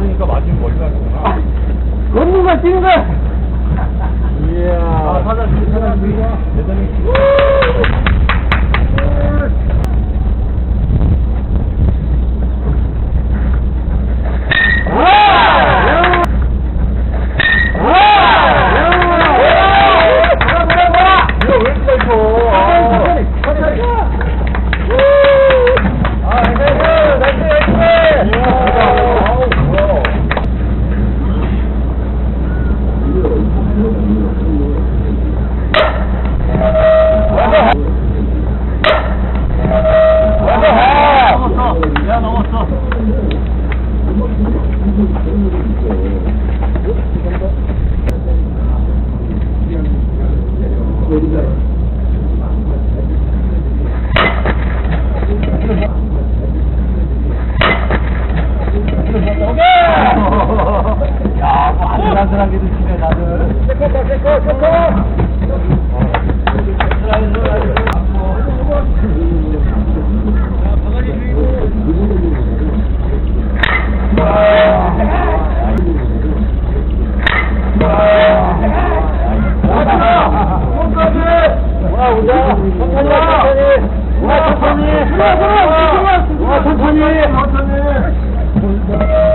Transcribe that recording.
잡으니까 맞으면 멀리 가는구나. 원룸만 찍은 거야. 이야. 아, 사장님, 사장님. 대단히. 야, 뭐 아슬아슬하게도 치네, 다들. 앉아. 천천히. 아, 천천히. 아, 천천히. 아, 천천히. 천천히.